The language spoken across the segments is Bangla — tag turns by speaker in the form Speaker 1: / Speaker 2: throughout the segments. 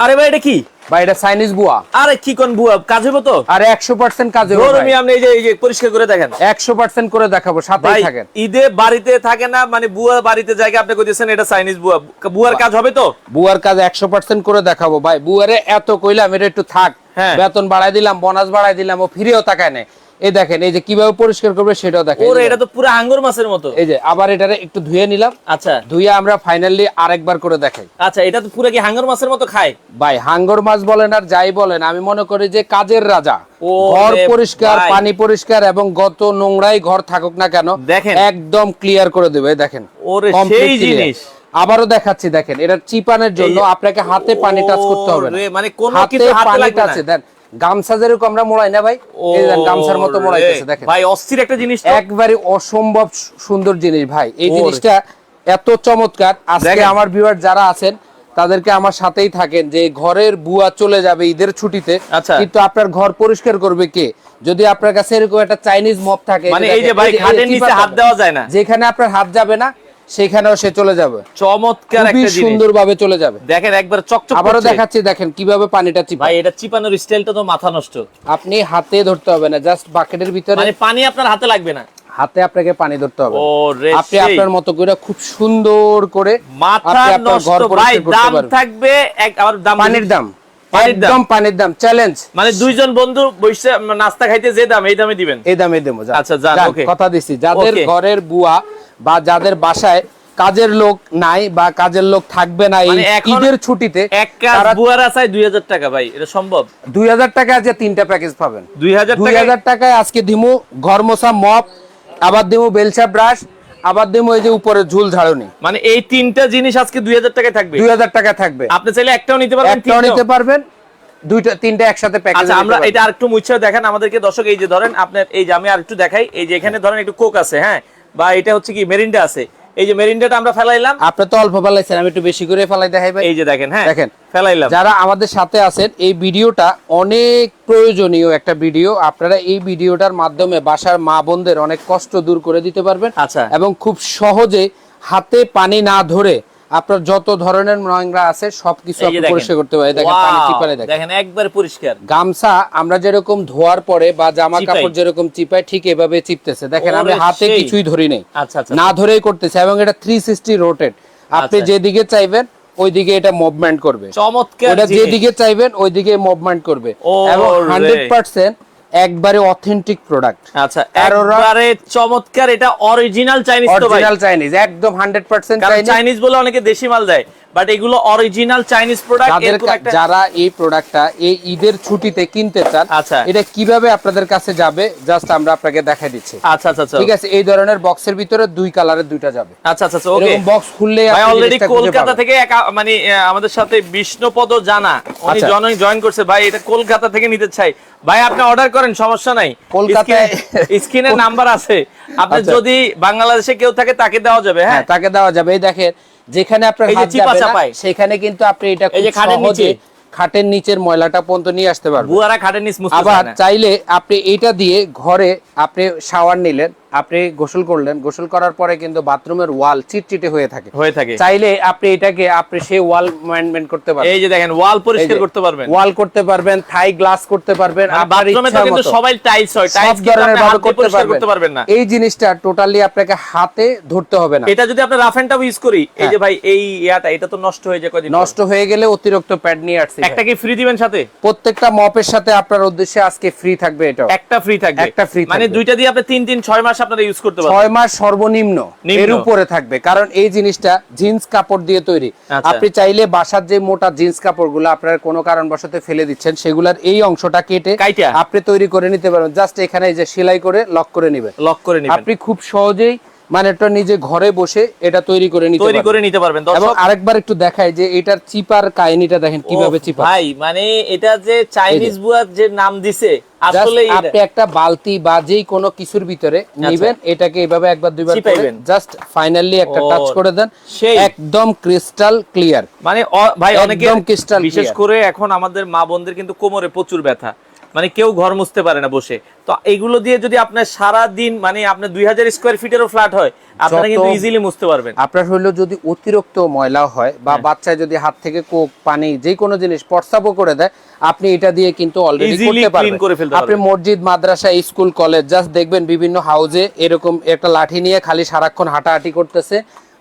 Speaker 1: আরে ভাই এটা কি?
Speaker 2: বা এটা চাইনিজ বুয়া।
Speaker 1: আরে কি কোন বুয়া? কাজ হইব তো?
Speaker 2: আর একশো পার্সেন্ট কাজ
Speaker 1: গরমি আপনি এই যে এই যে পরিষ্কার করে দেখেন।
Speaker 2: একশো পার্সেন্ট করে দেখাবো সাথেই থাকেন।
Speaker 1: ঈদে বাড়িতে থাকে না মানে বুয়া বাড়িতে জায়গা আপনি কইতেছেন এটা চাইনিজ বুয়া। বুয়ার কাজ হবে তো?
Speaker 2: বুয়ার কাজ একশো পার্সেন্ট করে দেখাবো। ভাই বুয়ারে এত কইলাম এটা একটু থাক।
Speaker 1: হ্যাঁ।
Speaker 2: বেতন বাড়াই দিলাম বোনাস বাড়াই দিলাম ও ফিরেও তাকায় নেই। এই দেখেন এই যে কীভাবে পরিষ্কার করবে সেটাও দেখেন।
Speaker 1: ওরে এটা তো পুরো আঙ্গুর মাছের মতো।
Speaker 2: এই যে আবার এটারে একটু ধুয়ে নিলাম।
Speaker 1: আচ্ছা।
Speaker 2: ধুয়ে আমরা ফাইনালি আরেকবার করে দেখাই।
Speaker 1: আচ্ছা এটা তো পুরো কি হাঙ্গর মাছের মতো খায়?
Speaker 2: ভাই হাঙ্গর মাছ বলেন আর যাই বলেন আমি মনে করি যে কাজের রাজা। ঘর পরিষ্কার পানি পরিষ্কার এবং গত নোংরাই ঘর থাকুক না কেন
Speaker 1: দেখেন।
Speaker 2: একদম ক্লিয়ার করে দেবে দেখেন।
Speaker 1: ওরে সেই জিনিস।
Speaker 2: আবারও দেখাচ্ছি দেখেন এটা চিপানের জন্য আপনাকে হাতে পানি টাচ করতে হবে
Speaker 1: মানে কোনো কিছু হাতে লাগবে না।
Speaker 2: গামছা যেরকম আমরা মোড়াই না ভাই? গামছার মতো মোড়াইতেছে দেখেন।
Speaker 1: ভাই অস্থির একটা জিনিস
Speaker 2: একবারে অসম্ভব সুন্দর জিনিস ভাই। এই জিনিসটা এত চমৎকার। আজকে আমার ভিউয়ার যারা আছেন তাদেরকে আমার সাথেই থাকেন যে ঘরের বুয়া চলে যাবে ঈদের ছুটিতে।
Speaker 1: আচ্ছা।
Speaker 2: কিন্তু আপনার ঘর পরিষ্কার করবে কে? যদি আপনার কাছে এরকম একটা চাইনিজ মপ থাকে
Speaker 1: মানে এই যে ভাই খাটের নিচে হাত দেওয়া যায় না।
Speaker 2: যেখানে আপনার হাত যাবে না সেখানেও সে চলে যাবে।
Speaker 1: চমৎকার একটা জিনিস।
Speaker 2: সুন্দর ভাবে চলে যাবে।
Speaker 1: দেখেন একবার চকচক
Speaker 2: আবারও দেখাচ্ছি দেখেন কীভাবে পানিটা চিপা।
Speaker 1: ভাই এটা চিপানোর স্টাইলটা তো মাথা নষ্ট।
Speaker 2: আপনি হাতে ধরতে হবে না জাস্ট বাকেটের ভিতরে
Speaker 1: মানে পানি আপনার হাতে লাগবে না।
Speaker 2: হাতে আপনাকে পানি ধরতে হবে। আপনি আপনার মতো করে খুব সুন্দর করে
Speaker 1: মাথা নষ্ট। ভাই দাম থাকবে এক আবার দাম
Speaker 2: পানির দাম। একদম পানির দাম। চ্যালেঞ্জ
Speaker 1: মানে দুইজন বন্ধু বসে নাস্তা খাইতে যে দাম এই দামে দিবেন?
Speaker 2: এই দামে দেবো
Speaker 1: আচ্ছা.
Speaker 2: কথা দিছি। যাদের ঘরের বুয়া বা যাদের বাসায় কাজের লোক নাই বা কাজের লোক থাকবে না এই
Speaker 1: মানে
Speaker 2: ঈদের ছুটিতে
Speaker 1: এক কাজ বুয়ার আসায় দুই হাজার টাকা ভাই এটা সম্ভব?
Speaker 2: দুই হাজার টাকা আছে তিনটা প্যাকেজ পাবেন।
Speaker 1: দুই হাজার
Speaker 2: দুই
Speaker 1: টাকা
Speaker 2: হাজার টাকায় আজকে দিমু ঘর মোছা মপ আবার দিমু বেলচা ব্রাশ আবার দেবো এই যে উপরে ঝুল ঝাড়ুনি।
Speaker 1: মানে এই তিনটা জিনিস আজকে দুই হাজার টাকায় থাকবে?
Speaker 2: দুই হাজার টাকা থাকবে।
Speaker 1: আপনি চাইলে একটাও নিতে পারবেন
Speaker 2: একটাও নিতে পারবেন দুইটা তিনটা একসাথে প্যাকেজ
Speaker 1: আচ্ছা আমরা এটা আরেকটু মুছে দেখেন আমাদেরকে দর্শক এই যে ধরেন আপনার এই যে আমি আরেকটু দেখাই এই যে এখানে ধরেন একটু কোক আছে হ্যাঁ? বা এটা হচ্ছে কি মেরিন্ডা আছে। এই যে মেরিনডাটা আমরা ফেলাইলাম
Speaker 2: আপনি তো অল্প ফেলাইছেন আমি একটু বেশি করে ফেলাই দেখাই ভাই
Speaker 1: এই যে দেখেন হ্যাঁ
Speaker 2: দেখেন।
Speaker 1: ফেলাইলাম
Speaker 2: যারা আমাদের সাথে আছেন এই ভিডিওটা অনেক প্রয়োজনীয় একটা ভিডিও আপনারা এই ভিডিওটার মাধ্যমে বাসার মা বোনদের অনেক কষ্ট দূর করে দিতে পারবেন
Speaker 1: আচ্ছা।
Speaker 2: এবং খুব সহজে হাতে পানি না ধরে আপনার যত ধরনের নোংরা আছে সবকিছু আপনি পরিষ্কার করতে পারেন। দেখেন পানি! চিপারে দেখেন।
Speaker 1: দেখেন একবার পরিষ্কার।
Speaker 2: গামছা আমরা যেরকম ধোয়ার পরে বা জামা কাপড় যেরকম চিপাই ঠিক এভাবে চিপতেছে। দেখেন আমি হাতে কিছুই ধরি নেই।
Speaker 1: আচ্ছা আচ্ছা।
Speaker 2: না ধরেই করতেছে এবং এটা থ্রি সিক্সটি রোটেড আপনি
Speaker 1: আচ্ছা।
Speaker 2: যেদিকে চাইবেন ওইদিকে এটা মুভমেন্ট করবে।
Speaker 1: চমৎকার
Speaker 2: যেদিকে চাইবেন ওইদিকে মুভমেন্ট করবে। এবং হান্ড্রেড পার্সেন্ট একবারে অথেন্টিক প্রোডাক্ট
Speaker 1: আচ্ছা একবারে চমৎকার এটা অরিজিনাল চাইনিজ তো ভাই।
Speaker 2: অরিজিনাল চাইনিজ একদম হান্ড্রেড পার্সেন্ট
Speaker 1: কারণ
Speaker 2: চাইনিজ
Speaker 1: চাইনিজ বলে অনেকে দেশি মাল দেয় বাট এগুলো অরিজিনাল চাইনিজ প্রোডাক্ট
Speaker 2: যারা এই প্রোডাক্টটা এই ঈদের ছুটিতে কিনতে চান
Speaker 1: আচ্ছা।
Speaker 2: এটা কীভাবে আপনাদের কাছে যাবে? জাস্ট আমরা আপনাকে দেখাই দিচ্ছি।
Speaker 1: আচ্ছা আচ্ছা আচ্ছা।
Speaker 2: ঠিক আছে এই ধরনের বক্সের ভিতরে দুই কালারের দুইটা যাবে।
Speaker 1: আচ্ছা আচ্ছা ওকে।
Speaker 2: এরকম বক্স খুললে
Speaker 1: ভাই অলরেডি কলকাতা থেকে এক মানে আমাদের সাথে বিষ্ণুপদ জানা উনি
Speaker 2: আচ্ছা।
Speaker 1: জয়েন করছে। ভাই এটা কলকাতা থেকে নিতে চাই। ভাই আপনি অর্ডার করেন সমস্যা নাই।
Speaker 2: কলকাতায়-
Speaker 1: স্ক্রিনে নাম্বার আছে। আপনি
Speaker 2: আচ্ছা।
Speaker 1: যদি বাংলাদেশে কেউ থাকে তাকে দেওয়া যাবে হ্যাঁ?
Speaker 2: হ্যাঁ তাকে দেওয়া যাবে। এই দেখেন যেখানে আপনার হাত যাবে। সেখানে কিন্তু আপনি এটা
Speaker 1: এই যে
Speaker 2: খুব
Speaker 1: খাটের
Speaker 2: সহজে
Speaker 1: নিচে।
Speaker 2: খাটের নিচের ময়লাটা পর্যন্ত নিয়ে আসতে পারবেন।
Speaker 1: বুয়ারা খাটের নিচ মুছতে
Speaker 2: আবার চাইলে আপনি এটা দিয়ে ঘরে আপনি শাওয়ার নিলেন। আপনি গোসল করলেন গোসল করার পরে কিন্তু বাথরুমের ওয়াল চিটচিটে হয়ে থাকে।
Speaker 1: হয়ে থাকে।
Speaker 2: চাইলে আপনি এটাকে আপনি সেই ওয়াল মেনটেন করতে পারবেন।
Speaker 1: এই যে দেখেন ওয়াল পরিষ্কার করতে পারবেন।
Speaker 2: ওয়াল করতে পারবেন থাই গ্লাস করতে পারবেন
Speaker 1: মানে বাথরুমে তো কিন্তু। সবাই টাইলস হয় টাইলস
Speaker 2: ধরনের ভাবে করতে
Speaker 1: করতে
Speaker 2: পারবেন
Speaker 1: না।
Speaker 2: এই জিনিসটা টোটালি আপনাকে হাতে ধরতে হবে না।
Speaker 1: এটা যদি আপনি রাফ এন্ড টাফ ইউজ করি এই যে ভাই এই ইয়াটা এটা তো নষ্ট হয়ে যায় কয়দিন
Speaker 2: হ্যাঁ। নষ্ট হয়ে গেলে অতিরিক্ত প্যাড নিয়ে আসছে
Speaker 1: একটা কি ফ্রি দিবেন সাথে?
Speaker 2: প্রত্যেকটা মপের সাথে আপনার উদ্দেশ্যে আজকে ফ্রি থাকবে এটা
Speaker 1: একটা ফ্রি থাকবে।
Speaker 2: একটা ফ্রি
Speaker 1: মানে দুইটা দিয়ে আপনি তিন তিন ছয় মাস আপনারা ইউজ করতে পারবেন।
Speaker 2: 6 মাস সর্বনিম্ন এর উপরে থাকবে কারণ এই জিনিসটা জিন্স কাপড় দিয়ে তৈরি।
Speaker 1: আচ্ছা।
Speaker 2: আপনি চাইলে বাসার যে মোটা জিন্স কাপড়গুলো আপনার কোনো কারণবশত ফেলে দিচ্ছেন সেগুলোর এই অংশটা কেটে আপনি তৈরি করে নিতে পারবেন। জাস্ট এখানে এই যে সেলাই করে লক করে নেবেন।
Speaker 1: লক করে নেবেন।
Speaker 2: আপনি খুব সহজেই মানে এটা নিজে ঘরে বসে এটা তৈরি করে নিতে
Speaker 1: তৈরি করে নিতে পারবেন।
Speaker 2: এবং আরেকবার একটু দেখাই যে এটার চিপার কাহিনীটা দেখেন কীভাবে চিপা।
Speaker 1: ভাই মানে এটা যে চাইনিজ বুয়ার যে। নাম দিছে আসলে
Speaker 2: আপনি একটা বালতি বা যেই কোনো কিছুর ভিতরে নেবেন এটাকে এভাবে একবার দুইবার করে। জাস্ট ফাইনালি একটা টাচ করে দেন। একদম ক্রিস্টাল ক্লিয়ার
Speaker 1: মানে ভাই অনেকে বিশেষ করে এখন আমাদের মা বোনদের কিন্তু কোমরে প্রচুর ব্যথা। মানে কেউ ঘর মুছতে পারে না বসে। তো এইগুলো দিয়ে যদি আপনার সারা দিন মানে আপনার দুই হাজার স্কোয়ার ফিটেরও ফ্ল্যাট হয় আপনারা কিন্তু ইজিলি মুছতে পারবেন।
Speaker 2: আপনার হইল যদি অতিরিক্ত ময়লা হয় বা
Speaker 1: হ্যাঁ।
Speaker 2: বাচ্চায় যদি হাত থেকে কোক পানি যে কোনো জিনিস প্রস্তাবও করে দেয় আপনি এটা দিয়ে কিন্তু অলরেডি করতে পারবেন। আপনি মসজিদ মাদ্রাসা স্কুল কলেজ জাস্ট দেখবেন বিভিন্ন হাউজে এরকম একটা লাঠি নিয়ে খালি সারাক্ষণ হাঁটাহাঁটি করতেছে।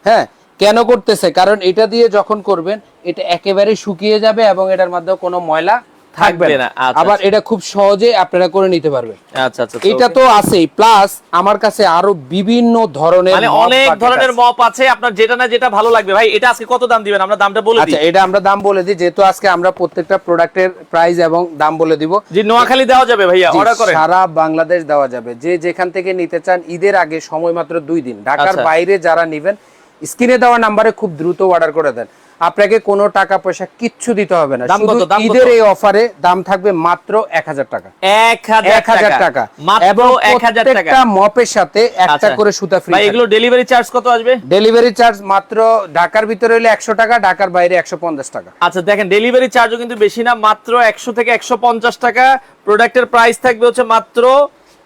Speaker 2: হ্যাঁ কেন করতেছে? কারণ এটা দিয়ে যখন করবেন এটা একেবারে শুকিয়ে যাবে এবং এটার মাধ্যমে কোনো ময়লা থাকবে না।
Speaker 1: না, আচ্ছা,
Speaker 2: আবার
Speaker 1: আচ্ছা।
Speaker 2: এটা খুব সহজে আপনারা করে নিতে পারবেন।
Speaker 1: আচ্ছা আচ্ছা
Speaker 2: এটা তো আছেই। প্লাস আমার কাছে আরও বিভিন্ন ধরনের
Speaker 1: মানে অনেক ধরনের মপ আছে। আপনার যেটা না যেটা ভালো লাগবে। ভাই এটা আজকে কত দাম দিবেন? আমরা দামটা বলে
Speaker 2: আচ্ছা এটা আমরা দাম বলে দিই। যেহেতু আজকে আমরা প্রত্যেকটা প্রোডাক্টের প্রাইস এবং দাম বলে দিব।
Speaker 1: যে নোয়াখালী দেওয়া যাবে ভাইয়া। অর্ডার করেন।
Speaker 2: সারা বাংলাদেশ দেওয়া যাবে। যে যেখান থেকে নিতে চান ঈদের আগে সময় মাত্র দুই দিন। ঢাকার
Speaker 1: আচ্ছা।
Speaker 2: বাইরে যারা নিবেন স্ক্রিনে দেওয়া নাম্বারে খুব দ্রুত অর্ডার করে দেন। আপনাকে কোনো টাকা পয়সা কিচ্ছু দিতে হবে না। শুধু ঈদের এই অফারে দাম থাকবে মাত্র এক হাজার টাকা।
Speaker 1: এক হাজার
Speaker 2: এক হাজার টাকা। এবং
Speaker 1: এক হাজার টাকা।
Speaker 2: মপের সাথে একটা
Speaker 1: আচ্ছা।
Speaker 2: করে সুতা ফ্রি
Speaker 1: ভাই এগুলো ডেলিভারি চার্জ কত আসবে?
Speaker 2: ডেলিভারি চার্জ মাত্র ঢাকার ভিতরে হলে একশো টাকা ঢাকার বাইরে একশো পঞ্চাশ টাকা।
Speaker 1: আচ্ছা দেখেন ডেলিভারি চার্জও কিন্তু বেশি না মাত্র একশো থেকে একশো পঞ্চাশ টাকা। প্রোডাক্টের প্রাইস থাকবে হচ্ছে মাত্র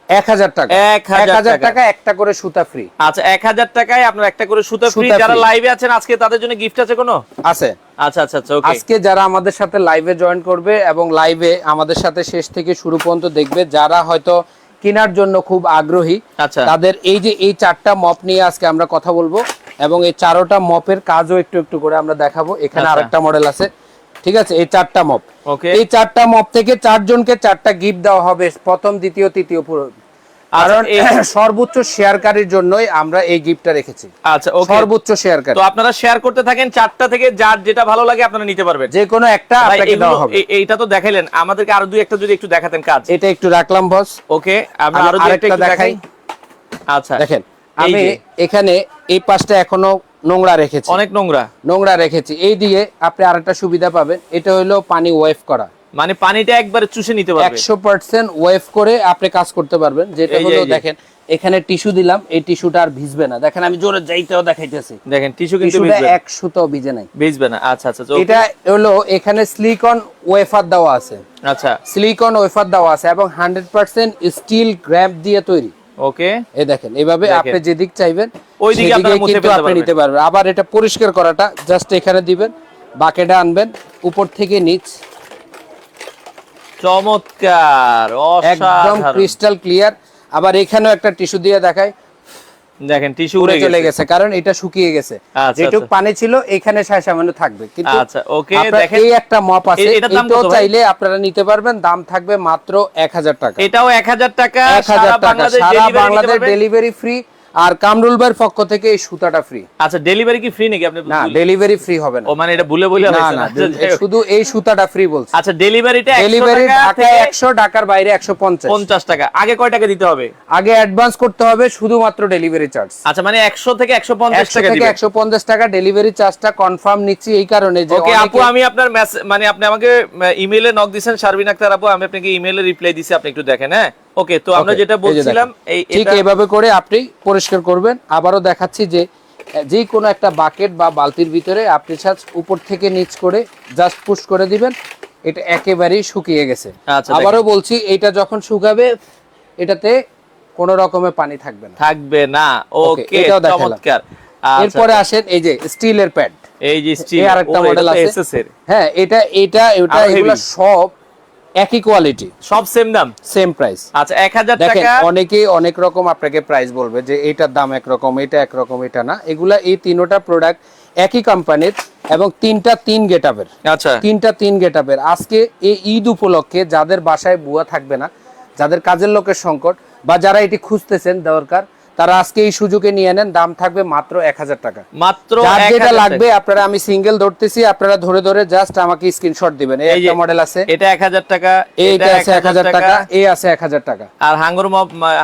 Speaker 2: এক হাজার টাকা।
Speaker 1: এক হাজার
Speaker 2: এক
Speaker 1: টাকা।
Speaker 2: টাকা একটা করে সুতা ফ্রি
Speaker 1: আচ্ছা এক হাজার টাকায় আপনার একটা করে সুতা ফ্রি যারা লাইভে আছেন আজকে তাদের জন্য গিফট আছে কোনো?
Speaker 2: আছে।
Speaker 1: আচ্ছা আচ্ছা আচ্ছা
Speaker 2: আজকে যারা আমাদের সাথে লাইভে জয়েন করবে এবং লাইভে আমাদের সাথে শেষ থেকে শুরু পর্যন্ত দেখবে যারা হয়তো কেনার জন্য খুব আগ্রহী
Speaker 1: আচ্ছা।
Speaker 2: তাদের এই যে এই চারটা মপ নিয়ে আজকে আমরা কথা বলব এবং এই চারোটা মপের কাজও একটু একটু করে আমরা দেখাবো। এখানে
Speaker 1: আচ্ছা।
Speaker 2: আরেকটা মডেল আছে। ঠিক আছে? এই চারটা মপ
Speaker 1: ওকে
Speaker 2: এই চারটা মপ থেকে চারজনকে চারটা গিফট দেওয়া হবে প্রথম দ্বিতীয় তৃতীয় পুরো- কারণ
Speaker 1: এই-
Speaker 2: সর্বোচ্চ শেয়ারকারীর জন্যই আমরা এই গিফটটা রেখেছি।
Speaker 1: আচ্ছা ওকে
Speaker 2: সর্বোচ্চ শেয়ারকারী।
Speaker 1: তো আপনারা শেয়ার করতে থাকেন চারটা থেকে যার যেটা ভালো লাগে আপনারা নিতে পারবেন।
Speaker 2: যে কোনো একটা আপনাকে দেওয়া হবে।
Speaker 1: এইটা তো দেখাইলেন। আমাদেরকে আরও দুই একটা যদি একটু দেখাতেন কাজ।
Speaker 2: এটা একটু রাখলাম বস
Speaker 1: ওকে আমরা
Speaker 2: আমি
Speaker 1: আরও দুই একটা দেখাই।
Speaker 2: দেখাই।
Speaker 1: আচ্ছা
Speaker 2: দেখেন আমি এখানে এই পাশটা এখনও নোংরা রেখেছি।
Speaker 1: অনেক নোংরা।
Speaker 2: নোংরা রেখেছি। এই দিয়ে আপনি আরেকটা সুবিধা পাবেন। এটা হলো পানি ওয়েভ করা।
Speaker 1: মানে পানিটা একবারে চুষে নিতে পারবে।
Speaker 2: একশো পার্সেন্ট ওয়েভ করে আপনি কাজ করতে পারবেন। যেটা হলো দেখেন এখানে টিস্যু দিলাম এই টিস্যুটা আর ভিজবে না। দেখেন আমি জোরে যাইতেও দেখাইতেছি।
Speaker 1: দেখেন টিস্যু কিন্তু ভিজবে।
Speaker 2: এক সুতো ভিজে নাই।
Speaker 1: ভিজবে না। আচ্ছা আচ্ছা
Speaker 2: এটা হলো এখানে সিলিকন ওয়েফার দেওয়া আছে।
Speaker 1: আচ্ছা।
Speaker 2: সিলিকন ওয়েফার দেওয়া আছে এবং হান্ড্রেড পার্সেন্ট স্টিল গ্র্যাপ দিয়ে তৈরি।
Speaker 1: ওকে
Speaker 2: এই দেখেন এইভাবে। আপনি যেদিক চাইবেন
Speaker 1: ওই দিকে
Speaker 2: সেদিকে
Speaker 1: আপনারা মুছে ফেলতে পারবেন।
Speaker 2: নিতে পারবেন। আবার এটা পরিষ্কার করাটা জাস্ট এখানে দিবেন বাকেটে আনবেন উপর থেকে নিচ।
Speaker 1: চমৎকার
Speaker 2: একদম ক্রিস্টাল ক্লিয়ার আবার এখানেও একটা টিস্যু দিয়ে দেখায়
Speaker 1: দেখেন টিস্যু
Speaker 2: উড়ে চলে
Speaker 1: গেছে।
Speaker 2: কারণ এটা শুকিয়ে গেছে।
Speaker 1: আচ্ছা,
Speaker 2: যেটুক
Speaker 1: আচ্ছা।
Speaker 2: পানি ছিল এখানে সায় সামান্য থাকবে। কিন্তু
Speaker 1: আচ্ছা,
Speaker 2: আপনার
Speaker 1: দেখেন।
Speaker 2: এই একটা মপ আছে এটাও চাইলে আপনারা নিতে পারবেন দাম থাকবে মাত্র এক হাজার টাকা।
Speaker 1: এটাও এক হাজার টাকা সারা বাংলাদেশ
Speaker 2: ডেলিভারি ফ্রি আর কামরুল ভাইয়ের পক্ষ থেকে এই সুতাটা ফ্রি
Speaker 1: আচ্ছা ডেলিভারি কি ফ্রি নাকি আপনি
Speaker 2: না ডেলিভারি ফ্রি হবে না।
Speaker 1: ও মানে এটা ভুলে ভুলে
Speaker 2: না না। শুধু এই সুতাটা ফ্রি বলছি।
Speaker 1: আচ্ছা ডেলিভারিটা
Speaker 2: ডেলিভারি
Speaker 1: ডেলিভারি
Speaker 2: ঢাকায় একশো ঢাকার বাইরে একশো পঞ্চাশ।
Speaker 1: পঞ্চাশ টাকা। আগে কয় টাকা দিতে হবে?
Speaker 2: আগে অ্যাডভান্স করতে হবে শুধুমাত্র ডেলিভারি চার্জ
Speaker 1: আচ্ছা মানে একশো থেকে একশো পঞ্চাশ
Speaker 2: একশো
Speaker 1: টাকা
Speaker 2: থেকে
Speaker 1: দিবেন।
Speaker 2: একশো পঞ্চাশ টাকা ডেলিভারি চার্জটা কনফার্ম নিচ্ছি এই কারণে যে
Speaker 1: ওকে আপু আমি আপনার মানে আপনি আমাকে ইমেইলে নক দিয়েছেন শারবিন আক্তার আপু আমি আপনাকে ইমেইলে রিপ্লাই দিছি আপনি একটু দেখেন হ্যাঁ? ওকে তো আমরা যেটা বলছিলাম এই
Speaker 2: ঠিক এইভাবে করে আপনি পরিষ্কার করবেন। আবারও দেখাচ্ছি যে যে কোনো একটা বাকেট বা বালতির ভিতরে আপনি সাজ উপর থেকে নিচ করে জাস্ট পুশ করে দিবেন। এটা একেবারেই শুকিয়ে গেছে।
Speaker 1: আচ্ছা,
Speaker 2: আবারও বলছি এটা যখন শুকাবে এটাতে কোনো রকমের পানি থাকবে না।
Speaker 1: থাকবে না। ওকে
Speaker 2: এটাও।
Speaker 1: চমৎকার। আচ্ছা,
Speaker 2: এরপরে আসেন এই যে স্টিলের প্যাড
Speaker 1: এই যে স্টিল
Speaker 2: আরেকটা মডেল আছে। হ্যাঁ এটা এটা এটা এগুলো সব একই কোয়ালিটি
Speaker 1: সব সেম দাম?
Speaker 2: সেম প্রাইস
Speaker 1: আচ্ছা এক হাজার
Speaker 2: দেখেন
Speaker 1: টাকা
Speaker 2: অনেকেই অনেক রকম আপনাকে প্রাইস বলবে যে এটার দাম একরকম এটা একরকম এটা না। এগুলা এই তিনোটা প্রোডাক্ট একই কোম্পানির এবং তিনটা তিন গেট আপের
Speaker 1: আচ্ছা।
Speaker 2: তিনটা তিন গেট আপের আজকে এই ঈদ উপলক্ষে যাদের বাসায় বুয়া থাকবে না যাদের কাজের লোকের সংকট বা যারা এটি খুঁজতেছেন দরকার তারা আজকে এই সুযোগে নিয়ে নেন দাম থাকবে মাত্র এক হাজার টাকা।
Speaker 1: মাত্র
Speaker 2: যার
Speaker 1: 1000
Speaker 2: যেটা লাগবে আপনারা আমি সিঙ্গেল ধরতেছি আপনারা ধরে ধরে জাস্ট আমাকে স্ক্রিনশট দিবেন। এই একটা মডেল আছে।
Speaker 1: এটা এক হাজার টাকা
Speaker 2: এইটা আছে এক হাজার টাকা। এই আছে এক হাজার টাকা।
Speaker 1: আর হাঙ্গর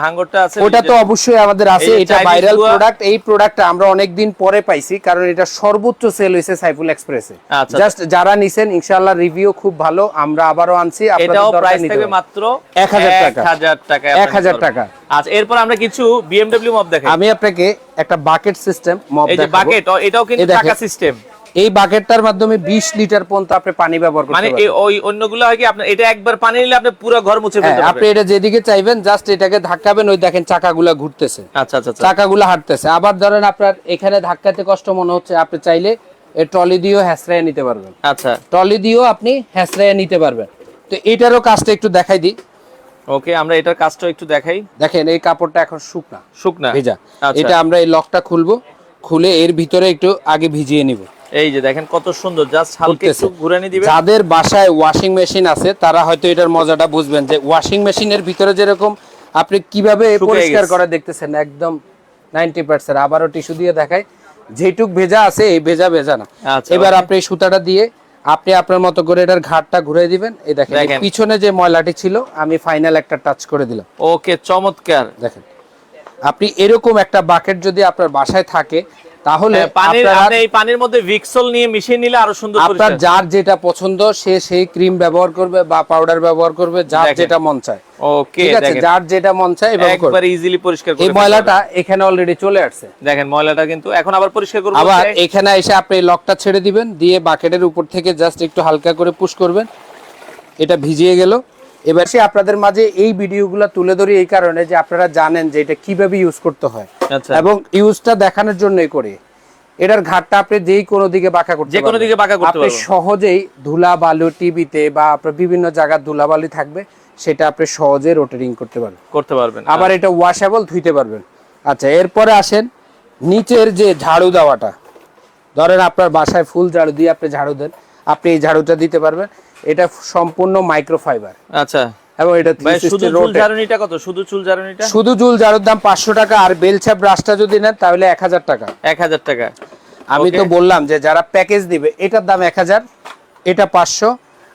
Speaker 1: হাঙ্গরটা আছে
Speaker 2: ওটা তো অবশ্যই আমাদের আছে এটা ভাইরাল প্রোডাক্ট এই প্রোডাক্টটা আমরা অনেক দিন পরে পাইছি কারণ এটা সর্বোচ্চ সেল হয়েছে সাইফুল এক্সপ্রেসে।
Speaker 1: আচ্ছা।
Speaker 2: জাস্ট যারা নিছেন ইনশাআল্লাহ রিভিউ খুব ভালো আমরা আবারও আনছি আপনাদের দরকার নিতে।
Speaker 1: মাত্র
Speaker 2: 1000 টাকা।
Speaker 1: 1000 টাকা।
Speaker 2: 1000 টাকা।
Speaker 1: আচ্ছা এরপর আমরা কিছু বিএমডব্লিউ মপ দেখাই।
Speaker 2: আমি আপনাকে একটা বাকেট সিস্টেম মপ
Speaker 1: এই যে বাকেট এটাও কিন্তু টাকা সিস্টেম
Speaker 2: এই বাকেটটার মাধ্যমে বিশ লিটার পর্যন্ত আপনি পানি ব্যবহার করতে
Speaker 1: মানে
Speaker 2: পারবেন।
Speaker 1: এই ওই অন্যগুলো হয় কি আপনার এটা একবার পানি নিলে আপনি পুরো ঘর মুছে
Speaker 2: হ্যাঁ
Speaker 1: ফেলতে
Speaker 2: আপনি এটা যেদিকে চাইবেন জাস্ট এটাকে ধাক্কাবেন ওই দেখেন চাকাগুলা ঘুরতেছে।
Speaker 1: আচ্ছা আচ্ছা আচ্ছা।
Speaker 2: চাকাগুলো হাঁটতেছে। আবার ধরেন আপনার এখানে ধাক্কাতে কষ্ট মনে হচ্ছে আপনি চাইলে এই ট্রলি দিয়েও হ্যাসরাইয়া নিতে পারবেন।
Speaker 1: আচ্ছা।
Speaker 2: ট্রলি দিয়েও আপনি হ্যাসরাইয়া নিতে পারবেন। তো এটারও কাজটা একটু দেখাই দিই।
Speaker 1: ওকে আমরা এটার কাজটা একটু দেখাই।
Speaker 2: দেখেন এই কাপড়টা এখন শুকনা।
Speaker 1: শুকনা?
Speaker 2: ভেজা।
Speaker 1: আচ্ছা।
Speaker 2: এটা আমরা এই লকটা খুলবো খুলে এর ভিতরে একটু আগে ভিজিয়ে নিব।
Speaker 1: এই যে দেখেন কত সুন্দর। জাস্ট হালকা একটু ঘুরানি দিবেন।
Speaker 2: যাদের বাসায় ওয়াশিং মেশিন আছে তারা হয়তো এটার মজাটা বুঝবেন যে ওয়াশিং মেশিনের ভিতরে যেরকম আপনি কীভাবে পরিষ্কার। করে দেখতেছেন একদম নাইনটি পার্সেন্ট আবারও টিস্যু দিয়ে দেখাই যেটুক ভেজা আছে এই ভেজা ভেজা না।
Speaker 1: আচ্ছা,
Speaker 2: এবার আপনি এই সুতাটা দিয়ে আপনি আপনার মতো করে এটার ঘাটটা ঘুরে দিবেন। এই দেখেন। পিছনে যে ময়লাটি ছিল আমি ফাইনাল একটা টাচ করে দিলাম।
Speaker 1: ওকে চমৎকার।
Speaker 2: দেখেন আপনি এরকম একটা বাকেট যদি আপনার বাসায় থাকে তাহলে
Speaker 1: হ্যাঁ, পানির আপনি এই পানির মধ্যে ভিক্সল নিয়ে মিশিয়ে নিলে আরও সুন্দর
Speaker 2: আপনার যার যেটা পছন্দ সে সেই ক্রিম ব্যবহার করবে বা পাউডার ব্যবহার করবে যার যেটা মন চায়।
Speaker 1: ওকে
Speaker 2: ঠিক আছে যার যেটা মন চায়
Speaker 1: একবার ইজিলি পরিষ্কার করে
Speaker 2: এই ময়লাটা এখানে অলরেডি চলে আসছে।
Speaker 1: দেখেন ময়লাটা কিন্তু এখন আবার পরিষ্কার করব
Speaker 2: আবার এখানে এসে আপনি লকটা ছেড়ে দিবেন দিয়ে বাকেটের উপর থেকে জাস্ট একটু হালকা করে পুশ করবেন। এটা ভিজিয়ে গেল। এবার সে আপনাদের মাঝে এই ভিডিওগুলো তুলে ধরি এই কারণে যে আপনারা জানেন যে এটা কীভাবে ইউজ করতে হয়
Speaker 1: আচ্ছা।
Speaker 2: এবং ইউজটা দেখানোর জন্যই করি। এটার ঘাটটা আপনি যেই কোনো দিকে বাঁকা করতে
Speaker 1: যে কোনো দিকে বাঁকা করতে
Speaker 2: আপনি সহজেই ধুলা বালু টিভিতে বা আপনার বিভিন্ন জায়গার ধুলা বালি থাকবে সেটা আপনি সহজে রোটেটিং করতে পারবেন।
Speaker 1: করতে পারবেন
Speaker 2: আবার এটা ওয়াশেবল ধুইতে পারবেন। আচ্ছা এরপরে আসেন নিচের যে ঝাড়ু দেওয়াটা। ধরেন আপনার বাসায় ফুল ঝাড়ু দিয়ে আপনি ঝাড়ু দেন। আপনি এই ঝাড়ুটা দিতে পারবেন। এটা সম্পূর্ণ মাইক্রোফাইবার
Speaker 1: আচ্ছা।
Speaker 2: এবং এটা
Speaker 1: শুধু চুল ঝাড়ুনিটা কত? শুধু চুল ঝাড়ুনিটা?
Speaker 2: শুধু চুল ঝাড়ুর দাম পাঁচশো টাকা আর বেলছা ব্রাশটা যদি নেন তাহলে এক হাজার টাকা।
Speaker 1: এক হাজার টাকা।
Speaker 2: আমি তো বললাম যে যারা প্যাকেজ দিবে এটার দাম এক হাজার এটা পাঁচশো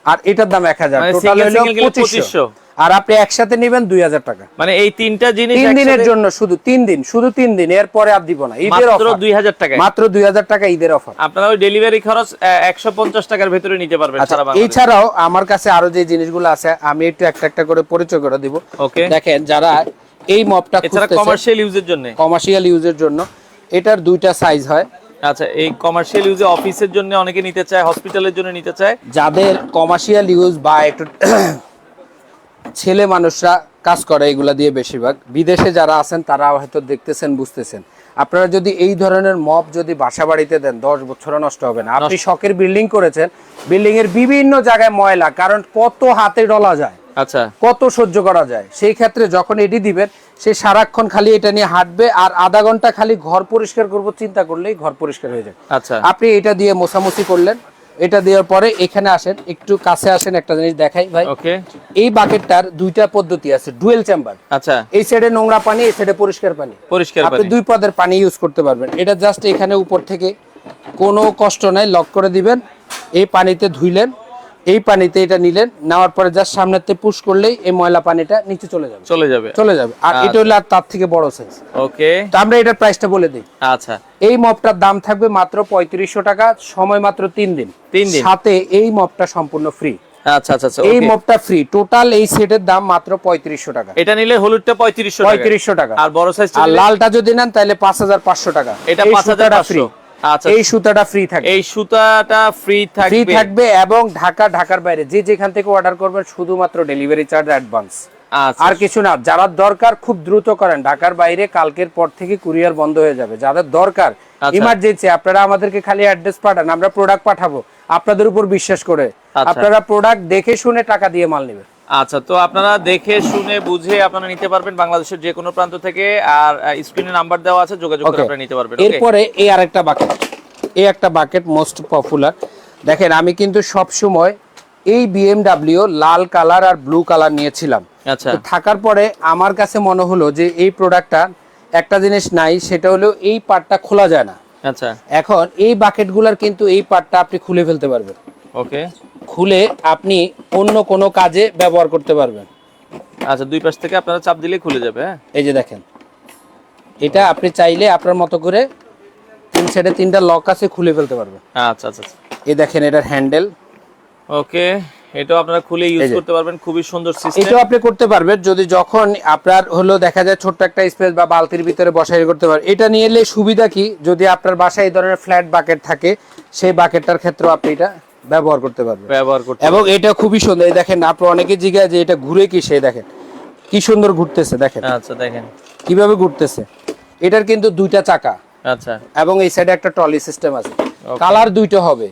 Speaker 2: আর এটার দাম এক হাজার।
Speaker 1: মানে
Speaker 2: টোটাল হলো পঁচিশশো।
Speaker 1: 2500
Speaker 2: আর আপনি একসাথে নেবেন দুই হাজার টাকা।
Speaker 1: মানে এই তিনটা জিনিস
Speaker 2: তিন দিনের জন্য শুধু তিন দিন শুধু তিন দিন এরপরে আর দিব না। ঈদের অফার
Speaker 1: দুই হাজার টাকা
Speaker 2: মাত্র দুই হাজার টাকা ঈদের অফার
Speaker 1: আপনারা ওই ডেলিভারি খরচ একশো পঞ্চাশ টাকার ভেতরে নিতে পারবেন
Speaker 2: আচ্ছা এছাড়াও আমার কাছে আরও যে জিনিসগুলো আছে আমি একটু একটা একটা করে পরিচয় করে দিব।
Speaker 1: ওকে।
Speaker 2: দেখেন যারা এই মপটা
Speaker 1: এছাড়া কমার্শিয়াল ইউজের জন্য?
Speaker 2: কমার্শিয়াল ইউজের জন্য। এটার দুইটা সাইজ হয়।
Speaker 1: আচ্ছা এই কমার্শিয়াল ইউজে অফিসের জন্য অনেকে নিতে চায় হসপিটালের জন্য নিতে চায়?
Speaker 2: যাদের কমার্শিয়াল ইউজ বা একটু ছেলে মানুষরা কাজ করে এগুলা দিয়ে বেশিরভাগ। বিদেশে যারা আছেন তারা হয়তো দেখতেছেন বুঝতেছেন। আপনারা যদি এই ধরনের মপ যদি বাসা বাড়িতে দেন দশ বছরও নষ্ট হবে না। আপনি শখের বিল্ডিং করেছেন বিল্ডিং এর বিভিন্ন জায়গায় ময়লা কারণ কত হাতে ডলা যায়
Speaker 1: আচ্ছা।
Speaker 2: কত সহ্য করা যায়। সেই ক্ষেত্রে যখন এটি দিবেন সে সারাক্ষণ খালি এটা নিয়ে হাঁটবে আর আধা ঘণ্টা খালি ঘর পরিষ্কার করব চিন্তা করলেই ঘর পরিষ্কার হয়ে যায়
Speaker 1: আচ্ছা।
Speaker 2: আপনি এটা দিয়ে মোছামুছি করলেন এটা দেওয়ার পরে এখানে আসেন একটু কাছে আসেন একটা জিনিস দেখাই ভাই।
Speaker 1: ওকে।
Speaker 2: এই বাকেটটার দুইটা পদ্ধতি আছে ডুয়েল চেম্বার
Speaker 1: আচ্ছা।
Speaker 2: এই সাইডে নোংরা পানি এই সাইডে পরিষ্কার পানি।
Speaker 1: পরিষ্কার
Speaker 2: আপনি দুই পদের পানি ইউজ করতে পারবেন। এটা জাস্ট এখানে উপর থেকে কোনো কষ্ট নাই লক করে দিবেন এই পানিতে ধুইলেন এই পানিতে এটা নিলেন নেওয়ার পরে জাস্ট সামনেতে পুশ করলেই এই ময়লা পানিটা নিচে চলে যাবে।
Speaker 1: চলে যাবে।
Speaker 2: চলে যাবে। আর এটা হলো আর তার থেকে বড় সাইজ
Speaker 1: ওকে
Speaker 2: তো আমরা এটার প্রাইসটা বলে দিই।
Speaker 1: আচ্ছা।
Speaker 2: এই মপটার দাম থাকবে মাত্র পঁয়ত্রিশশো টাকা সময় মাত্র তিন দিন।
Speaker 1: তিন দিন।
Speaker 2: সাথে এই মপটা সম্পূর্ণ ফ্রি
Speaker 1: আচ্ছা আচ্ছা আচ্ছা
Speaker 2: এই মপটা ফ্রি টোটাল এই সেটের দাম মাত্র পঁয়ত্রিশশো টাকা।
Speaker 1: এটা নিলে হলুদটা পঁয়ত্রিশশো
Speaker 2: পঁয়ত্রিশশো টাকা।
Speaker 1: আর বড় সাইজ
Speaker 2: আর লালটা যদি নেন তাহলে পাঁচ হাজার পাঁচশো টাকা।
Speaker 1: এটা পাঁচ হাজার। আচ্ছা
Speaker 2: এই সুতাটা ফ্রি থাকবে।
Speaker 1: এই সুতাটা ফ্রি
Speaker 2: ফ্রি
Speaker 1: থাকবে।
Speaker 2: থাকবে এবং ঢাকা ঢাকার বাইরে যে যেখান থেকে অর্ডার করবেন শুধুমাত্র ডেলিভারি চার্জ অ্যাডভান্স
Speaker 1: আচ্ছা।
Speaker 2: আর কিছু না যারা দরকার খুব দ্রুত করেন। ঢাকার বাইরে কালকের পর থেকে কুরিয়ার বন্ধ হয়ে যাবে। যাদের দরকার
Speaker 1: আচ্ছা।
Speaker 2: ইমার্জেন্সি আপনারা আমাদেরকে খালি অ্যাড্রেস পাঠান আমরা প্রোডাক্ট পাঠাবো। আপনাদের উপর বিশ্বাস করে।
Speaker 1: আচ্ছা।
Speaker 2: আপনারা প্রোডাক্ট দেখে শুনে টাকা দিয়ে মাল নেবেন।
Speaker 1: আচ্ছা তো আপনারা দেখে শুনে বুঝে আপনারা নিতে পারবেন বাংলাদেশের যে কোনো প্রান্ত থেকে আর স্ক্রিনে নাম্বার দেওয়া আছে যোগাযোগ করে আপনারা নিতে পারবেন
Speaker 2: এরপরে এই আরেকটা বাকেট এই একটা বাকেট মোস্ট পপুলার দেখেন আমি কিন্তু সব সময় এই বিএমডাব্লিউ লাল কালার আর ব্লু কালার নিয়েছিলাম।
Speaker 1: আচ্ছা।
Speaker 2: থাকার পরে আমার কাছে মনে হলো যে এই প্রোডাক্টটা একটা জিনিস নাই সেটা হলো এই পার্টটা খোলা যায় না।
Speaker 1: আচ্ছা।
Speaker 2: এখন এই বাকেটগুলোর কিন্তু এই পার্টটা আপনি খুলে ফেলতে পারবেন।
Speaker 1: ওকে
Speaker 2: খুলে আপনি অন্য কোনো কাজে ব্যবহার করতে পারবেন।
Speaker 1: আচ্ছা দুই পাশ থেকে আপনারা চাপ দিলে খুলে যাবে হ্যাঁ?
Speaker 2: এই যে দেখেন এটা আপনি চাইলে আপনার মতো করে তিন সাইডে তিনটা লক আছে খুলে ফেলতে পারবেন।
Speaker 1: আচ্ছা আচ্ছা
Speaker 2: এই দেখেন এটার হ্যান্ডেল।
Speaker 1: ওকে এটাও আপনারা খুলে ইউজ করতে পারবেন খুবই সুন্দর সিস্টেম
Speaker 2: এটাও আপনি করতে পারবেন যদি যখন আপনার হলো দেখা যায় ছোট্ট একটা স্পেস বা বালতির ভিতরে বসাই করতে পারবেন এটা নিয়ে এলে সুবিধা কি? যদি আপনার বাসায় এই ধরনের ফ্ল্যাট বাকেট থাকে সেই বাকেটটার ক্ষেত্রেও আপনি এটা ব্যবহার করতে পারবেন
Speaker 1: ব্যবহার করতে
Speaker 2: এবং এটা খুবই সুন্দর। এই দেখেন আপনি অনেকে জিজ্ঞাসা যে এটা ঘুরে কি সে দেখেন। কি সুন্দর ঘুরতেছে দেখেন।
Speaker 1: আচ্ছা দেখেন।
Speaker 2: কীভাবে ঘুরতেছে। এটার কিন্তু দুইটা চাকা।
Speaker 1: আচ্ছা।
Speaker 2: এবং এই সাইডে একটা ট্রলি সিস্টেম আছে। কালার দুইটা হবে।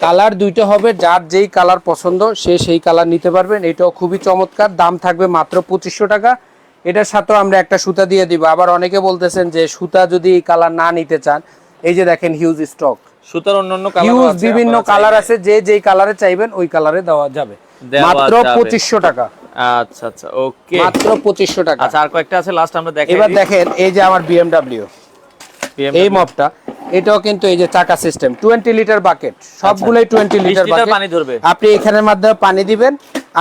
Speaker 2: কালার দুইটা হবে যার যেই কালার পছন্দ সে সেই কালার নিতে পারবেন। এটাও খুবই চমৎকার। দাম থাকবে মাত্র পঁচিশশো টাকা। এটার সাথেও আমরা একটা সুতা দিয়ে দিব। আবার অনেকে বলতেছেন যে সুতা যদি এই কালার না নিতে চান এই যে দেখেন হিউজ স্টক
Speaker 1: সুতার অন্যান্য কালার
Speaker 2: বিভিন্ন কালার আছে যে যেই কালারে চাইবেন ওই কালারে দেওয়া যাবে। মাত্র
Speaker 1: যাবে।
Speaker 2: পঁচিশশো টাকা।
Speaker 1: আচ্ছা আচ্ছা ওকে।
Speaker 2: মাত্র পঁচিশশো টাকা।
Speaker 1: আচ্ছা আর কয়েকটা আছে লাস্ট আমরা দেখাই
Speaker 2: এবার দেখেন এই যে আমার
Speaker 1: BMW
Speaker 2: এই মপটা এটাও কিন্তু এই যে চাকা সিস্টেম টোয়েন্টি লিটার বাকেট সবগুলোই টোয়েন্টি লিটার
Speaker 1: লিটার
Speaker 2: বাকেট
Speaker 1: পানি ধরবে।
Speaker 2: আপনি এখানের মাধ্যমে পানি দিবেন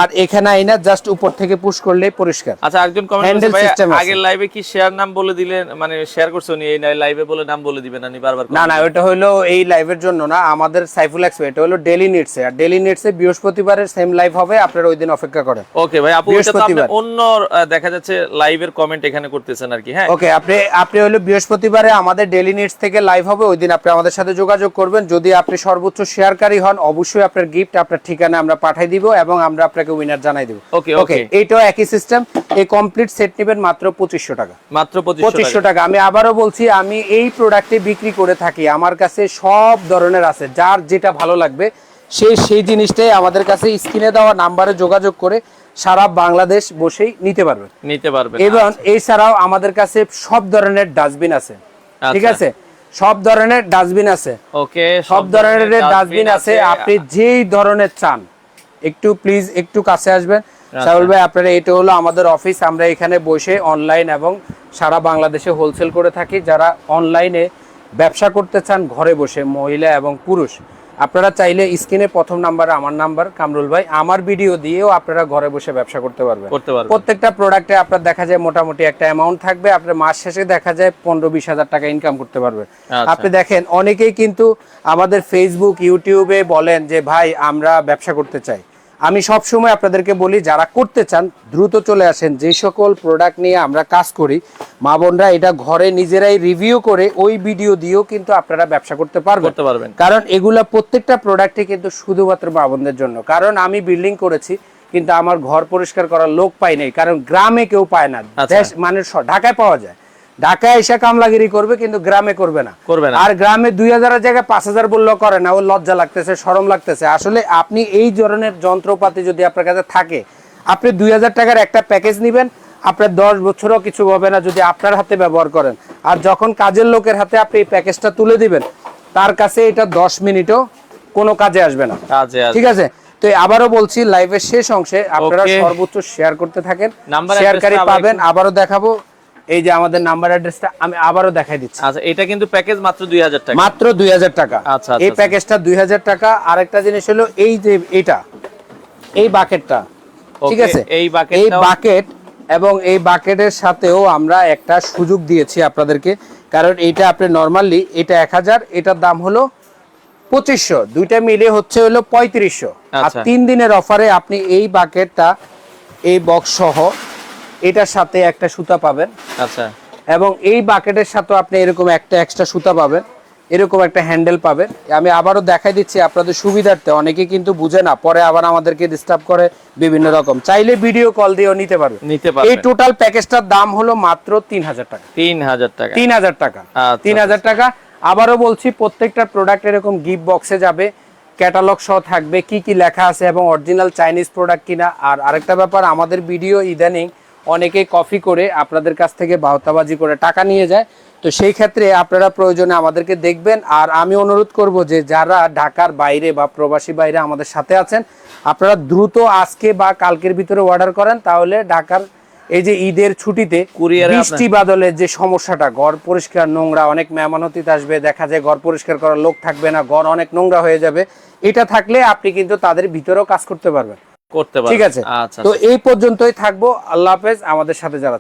Speaker 2: আর এখানে আইনা জাস্ট উপর থেকে পুশ করলেই পরিষ্কার।
Speaker 1: আচ্ছা একজন কমেন্ট
Speaker 2: system
Speaker 1: আগের লাইভে কি শেয়ার নাম বলে দিলেন? মানে শেয়ার করছ উনি এই লাইভে বলে নাম বলে দিবেন আমি বারবার
Speaker 2: না না ওটা হলো এই লাইভের জন্য না আমাদের সাইফুল এক্সপো এটা হলো ডেলি নিডসে আর ডেলি নিডসে বৃহস্পতিবারের সেম লাইভ হবে আপনারা ওই দিন অপেক্ষা করেন।
Speaker 1: ওকে ভাই আপু এটা তো আপনি। অন্য দেখা যাচ্ছে লাইভের কমেন্ট এখানে করতেছেন আর কি হ্যাঁ?
Speaker 2: ওকে আপনি আপনি হলো বৃহস্পতিবারে আমাদের ডেলি নিডস থেকে লাইভ হবে ওই দিন আপনি আমাদের সাথে যোগাযোগ করবেন। যদি আপনি সর্বোচ্চ শেয়ারকারী হন অবশ্যই আপনার গিফট আপনার ঠিকানা আমরা পাঠিয়ে দিব এবং আমরা আপনাকে উইনার জানাই দিব। ওকে
Speaker 1: okay.
Speaker 2: এইটাও একই সিস্টেম এই কমপ্লিট সেট নেবেন মাত্র পঁচিশশো টাকা।
Speaker 1: মাত্র পঁচিশশো টাকা।
Speaker 2: আমি আবারও বলছি আমি এই প্রোডাক্টে বিক্রি করে থাকি আমার কাছে সব ধরনের আছে যার যেটা ভালো লাগবে সে সেই জিনিসটাই আমাদের কাছে স্ক্রিনে দেওয়া নাম্বারে যোগাযোগ করে সারা বাংলাদেশ বসেই নিতে পারবে
Speaker 1: নিতে পারবেন
Speaker 2: এবং এছাড়াও আমাদের কাছে সব ধরনের ডাস্টবিন আছে ঠিক
Speaker 1: আচ্ছা।
Speaker 2: আছে? সব ধরনের ডাস্টবিন আছে।
Speaker 1: ওকে
Speaker 2: সব ধরনের ডাস্টবিন আছে। আপনি যেই ধরনের চান। একটু প্লিজ একটু কাছে আসবেন
Speaker 1: আচ্ছা।
Speaker 2: সাহুল ভাই আপনারা এটা হলো আমাদের অফিস আমরা এখানে বসে অনলাইন এবং সারা বাংলাদেশে হোলসেল করে থাকি যারা অনলাইনে ব্যবসা করতে চান ঘরে বসে মহিলা এবং পুরুষ আপনারা চাইলে স্ক্রিনে প্রথম নাম্বার আমার নাম্বার কামরুল ভাই আমার ভিডিও দিয়েও আপনারা ঘরে বসে ব্যবসা করতে পারবেন।
Speaker 1: করতে পারবেন।
Speaker 2: প্রত্যেকটা প্রোডাক্টে আপনার দেখা যায় মোটামুটি একটা অ্যামাউন্ট থাকবে আপনার মাস শেষে দেখা যায় পনেরো বিশ হাজার টাকা ইনকাম করতে পারবেন
Speaker 1: আচ্ছা।
Speaker 2: আপনি দেখেন অনেকেই কিন্তু আমাদের ফেসবুক ইউটিউবে বলেন যে ভাই আমরা ব্যবসা করতে চাই। আমি সব সময় আপনাদেরকে বলি যারা করতে চান দ্রুত চলে আসেন। যে সকল প্রোডাক্ট নিয়ে আমরা কাজ করি মা বোনরা এটা ঘরে নিজেরাই রিভিউ করে ওই ভিডিও দিয়েও কিন্তু আপনারা ব্যবসা করতে পারবেন।
Speaker 1: করতে পারবেন।
Speaker 2: কারণ এগুলা প্রত্যেকটা প্রোডাক্টে কিন্তু শুধুমাত্র বাবনদের জন্য। কারণ আমি বিল্ডিং করেছি কিন্তু আমার ঘর পরিষ্কার করার লোক পাই নাই কারণ গ্রামে কেউ পায় না।
Speaker 1: আচ্ছা।
Speaker 2: দেশ মানে ঢাকায় পাওয়া যায়। ঢাকায় এসে কামলাগিরি করবে কিন্তু গ্রামে করবে না।
Speaker 1: করবে না।
Speaker 2: আর গ্রামে দুই হাজারের জায়গায় পাঁচ হাজার বললেও করে না ও লজ্জা লাগতেছে সরম লাগতেছে। আসলে আপনি এই ধরনের যন্ত্রপাতি যদি আপনার কাছে থাকে আপনি দুই হাজার টাকার একটা প্যাকেজ নেবেন আপনার দশ বছরও কিছু হবে না যদি আপনার হাতে ব্যবহার করেন। আর যখন কাজের লোকের হাতে আপনি এই প্যাকেজটা তুলে দিবেন তার কাছে এটা দশ মিনিটও কোনো কাজে আসবে না। ঠিক আছে? তো আবারও বলছি লাইভের শেষ অংশে আপনারা সর্বোচ্চ শেয়ার করতে থাকেন। শেয়ারকারী পাবেন আবারও দেখাবো। এই যে আমাদের নাম্বার অ্যাড্রেসটা আমি আবারও দেখাই দিচ্ছি।
Speaker 1: আচ্ছা এটা কিন্তু প্যাকেজ মাত্র দুই হাজার টাকা।
Speaker 2: মাত্র দুই হাজার টাকা।
Speaker 1: আচ্ছা, আচ্ছা,
Speaker 2: এই
Speaker 1: আচ্ছা।
Speaker 2: প্যাকেজটা দুই হাজার টাকা। আরেকটা জিনিস হলো এই যে এটা এই বাকেটটা ঠিক আছে?
Speaker 1: এই
Speaker 2: বাকেট
Speaker 1: এই
Speaker 2: বাকেট এবং এই বাকেটের সাথেও আমরা একটা সুযোগ দিয়েছি আপনাদেরকে। কারণ এটা আপনি নর্মালি এটা এক হাজার এটার দাম হলো পঁচিশশো। দুইটা মিলে হচ্ছে হলো পঁয়ত্রিশশো। আর
Speaker 1: আচ্ছা।
Speaker 2: তিন দিনের অফারে আপনি এই বাকেটটা এই বক্স সহ এটার সাথে একটা সুতা পাবেন।
Speaker 1: আচ্ছা।
Speaker 2: এবং এই বাকেটের সাথে আপনি এরকম একটা এক্সট্রা সুতা পাবেন। এরকম একটা হ্যান্ডেল পাবেন। আমি আবারও দেখাই দিচ্ছি আপনাদের সুবিধার্থে। অনেকে কিন্তু বুঝে না পরে আবার আমাদেরকে ডিস্টার্ব করে বিভিন্ন রকম। চাইলে ভিডিও কল দিয়েও নিতে পারবে
Speaker 1: নিতে
Speaker 2: পারবে
Speaker 1: এই
Speaker 2: টোটাল প্যাকেজটার দাম হলো মাত্র তিন হাজার টাকা।
Speaker 1: তিন হাজার টাকা।
Speaker 2: তিন হাজার টাকা।
Speaker 1: আচ্ছা,
Speaker 2: তিন হাজার টাকা। আবারও বলছি প্রত্যেকটা প্রোডাক্ট এরকম গিফট বক্সে যাবে। ক্যাটালগ সহ থাকবে। কি কি লেখা আছে এবং অরিজিনাল চাইনিজ প্রোডাক্ট কিনা। আর আরেকটা ব্যাপার আমাদের ভিডিও ইদানিং অনেকেই কফি করে আপনাদের কাছ থেকে বাহতাবাজি করে টাকা নিয়ে যায়। তো সেই ক্ষেত্রে আপনারা প্রয়োজনে আমাদেরকে দেখবেন। আর আমি অনুরোধ করব যে যারা ঢাকার বাইরে বা প্রবাসী বাইরে আমাদের সাথে আছেন আপনারা দ্রুত আজকে বা কালকের ভিতরে অর্ডার করেন। তাহলে ঢাকার এই যে ঈদের ছুটিতে বৃষ্টি বাদলের যে সমস্যাটা ঘর পরিষ্কার নোংরা অনেক মেহমান অতীত আসবে দেখা যায় ঘর পরিষ্কার করার লোক থাকবে না ঘর অনেক নোংরা হয়ে যাবে। এটা থাকলে আপনি কিন্তু তাদের ভিতরেও কাজ করতে পারবেন।
Speaker 1: করতে পারবেন
Speaker 2: ঠিক আছে।
Speaker 1: আচ্ছা
Speaker 2: তো এই পর্যন্তই থাকব। আল্লাহ হাফেজ। আমাদের সাথে যারা